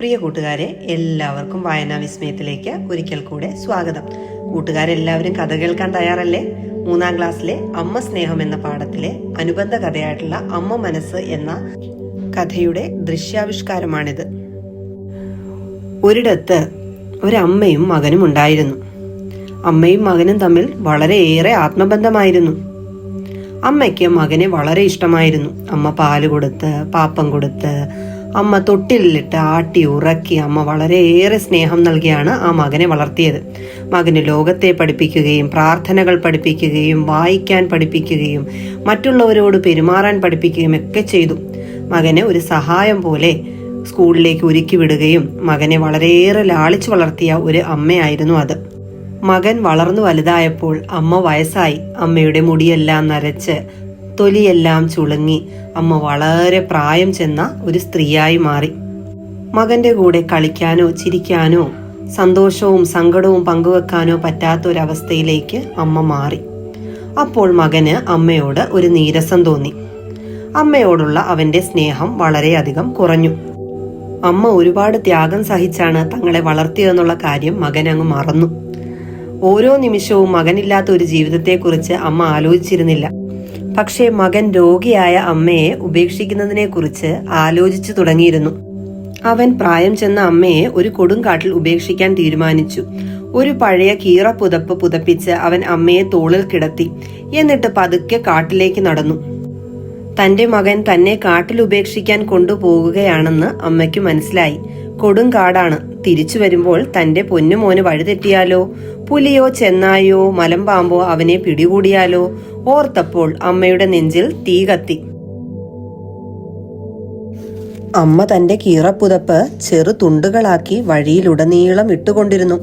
പ്രിയ കൂട്ടുകാരെ എല്ലാവർക്കും വായനാ വിസ്മയത്തിലേക്ക് ഒരിക്കൽ കൂടെ സ്വാഗതം. കൂട്ടുകാരെല്ലാവരും കഥ കേൾക്കാൻ തയ്യാറല്ലേ? മൂന്നാം ക്ലാസ്സിലെ അമ്മ സ്നേഹം എന്ന പാഠത്തിലെ അനുബന്ധ കഥയായിട്ടുള്ള അമ്മ മനസ്സ് എന്ന കഥയുടെ ദൃശ്യാവിഷ്കാരമാണിത്. ഒരിടത്ത് ഒരമ്മയും മകനും ഉണ്ടായിരുന്നു. അമ്മയും മകനും തമ്മിൽ വളരെയേറെ ആത്മബന്ധമായിരുന്നു. അമ്മയ്ക്ക് മകനെ വളരെ ഇഷ്ടമായിരുന്നു. അമ്മ പാൽ കൊടുത്ത് പാപ്പം കൊടുത്ത് അമ്മ തൊട്ടിലിട്ട് ആട്ടി ഉറക്കി അമ്മ വളരെയേറെ സ്നേഹം നൽകിയാണ് ആ മകനെ വളർത്തിയത്. മകന് ലോകത്തെ പഠിപ്പിക്കുകയും പ്രാർത്ഥനകൾ പഠിപ്പിക്കുകയും വായിക്കാൻ പഠിപ്പിക്കുകയും മറ്റുള്ളവരോട് പെരുമാറാൻ പഠിപ്പിക്കുകയും ഒക്കെ ചെയ്തു. മകനെ ഒരു സഹായം പോലെ സ്കൂളിലേക്ക് ഒരുക്കി വിടുകയും മകനെ വളരെയേറെ ലാളിച്ചു വളർത്തിയ ഒരു അമ്മയായിരുന്നു അത്. മകൻ വളർന്നു വലുതായപ്പോൾ അമ്മ വയസ്സായി. അമ്മയുടെ മുടിയെല്ലാം നരച്ച് തൊലിയെല്ലാം ചുളുങ്ങി അമ്മ വളരെ പ്രായം ചെന്ന ഒരു സ്ത്രീയായി മാറി. മകന്റെ കൂടെ കളിക്കാനോ ചിരിക്കാനോ സന്തോഷവും സങ്കടവും പങ്കുവെക്കാനോ പറ്റാത്ത ഒരവസ്ഥയിലേക്ക് അമ്മ മാറി. അപ്പോൾ മകന് അമ്മയോട് ഒരു നീരസം തോന്നി. അമ്മയോടുള്ള അവന്റെ സ്നേഹം വളരെയധികം കുറഞ്ഞു. അമ്മ ഒരുപാട് ത്യാഗം സഹിച്ചാണ് തങ്ങളെ വളർത്തിയതെന്നുള്ള കാര്യം മകൻ അങ്ങ് മറന്നു. ഓരോ നിമിഷവും മകനില്ലാത്ത ഒരു ജീവിതത്തെക്കുറിച്ച് അമ്മ ആലോചിച്ചിരുന്നില്ല. പക്ഷേ മകൻ രോഗിയായ അമ്മയെ ഉപേക്ഷിക്കുന്നതിനെ കുറിച്ച് ആലോചിച്ചു തുടങ്ങിയിരുന്നു. അവൻ പ്രായം ചെന്ന അമ്മയെ ഒരു കൊടുങ്കാട്ടിൽ ഉപേക്ഷിക്കാൻ തീരുമാനിച്ചു. ഒരു പഴയ കീറ പുതപ്പ് പുതപ്പിച്ച് അവൻ അമ്മയെ തോളിൽ കിടത്തി എന്നിട്ട് പതുക്കെ കാട്ടിലേക്ക് നടന്നു. തന്റെ മകൻ തന്നെ കാട്ടിൽ ഉപേക്ഷിക്കാൻ കൊണ്ടുപോകുകയാണെന്ന് അമ്മയ്ക്ക് മനസ്സിലായി. കൊടുങ്കാടാണ്. തിരിച്ചു വരുമ്പോൾ തന്റെ പൊന്നുമോന് വഴിതെറ്റിയാലോ? പുലിയോ ചെന്നായോ മലമ്പാമ്പോ അവനെ പിടികൂടിയാലോ? ഓർത്തപ്പോൾ അമ്മയുടെ നെഞ്ചിൽ തീ കത്തി. അമ്മ തന്റെ കീറപ്പുതപ്പ് ചെറു തുണ്ടുകളാക്കി വഴിയിലുടനീളം ഇട്ടുകൊണ്ടിരുന്നു.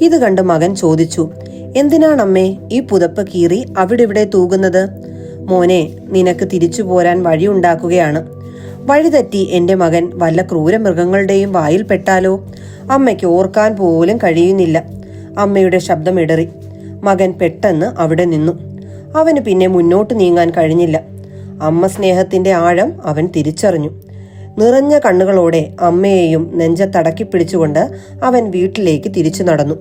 ഇത് കണ്ട് മകൻ ചോദിച്ചു എന്തിനാണമ്മേ ഈ പുതപ്പ് കീറി അവിടെ ഇവിടെ തൂകുന്നത്? മോനെ നിനക്ക് തിരിച്ചു പോരാൻ വഴിയുണ്ടാക്കുകയാണ് വഴിതെറ്റി എന്റെ മകൻ വല്ല ക്രൂരമൃഗങ്ങളുടെയും വായിൽ പെട്ടാലോ? അമ്മയ്ക്ക് ഓർക്കാൻ പോലും കഴിയുന്നില്ല. അമ്മയുടെ ശബ്ദം ഇടറി മകൻ പെട്ടെന്ന് അവിടെ നിന്നു. അവന് പിന്നെ മുന്നോട്ട് നീങ്ങാൻ കഴിഞ്ഞില്ല. അമ്മ സ്നേഹത്തിന്റെ ആഴം അവൻ തിരിച്ചറിഞ്ഞു. നിറഞ്ഞ കണ്ണുകളോടെ അമ്മയെയും നെഞ്ചത്തടക്കി പിടിച്ചുകൊണ്ട് അവൻ വീട്ടിലേക്ക് തിരിച്ചു നടന്നു.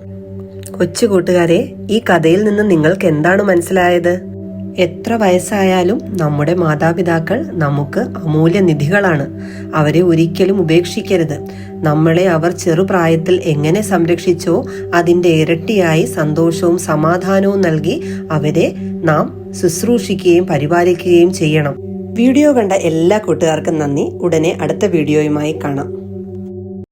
കൊച്ചു കൂട്ടുകാരെ ഈ കഥയിൽ നിന്ന് നിങ്ങൾക്ക് എന്താണ് മനസ്സിലായത്? എത്ര വയസ്സായാലും നമ്മുടെ മാതാപിതാക്കൾ നമുക്ക് അമൂല്യ നിധികളാണ്. അവരെ ഒരിക്കലും ഉപേക്ഷിക്കരുത്. നമ്മളെ അവർ ചെറുപ്രായത്തിൽ എങ്ങനെ സംരക്ഷിച്ചോ അതിന്റെ ഇരട്ടിയായി സന്തോഷവും സമാധാനവും നൽകി അവരെ നാം ശുശ്രൂഷിക്കുകയും പരിപാലിക്കുകയും ചെയ്യണം. വീഡിയോ കണ്ട എല്ലാ കൂട്ടുകാർക്കും നന്ദി. ഉടനെ അടുത്ത വീഡിയോയുമായി കാണാം.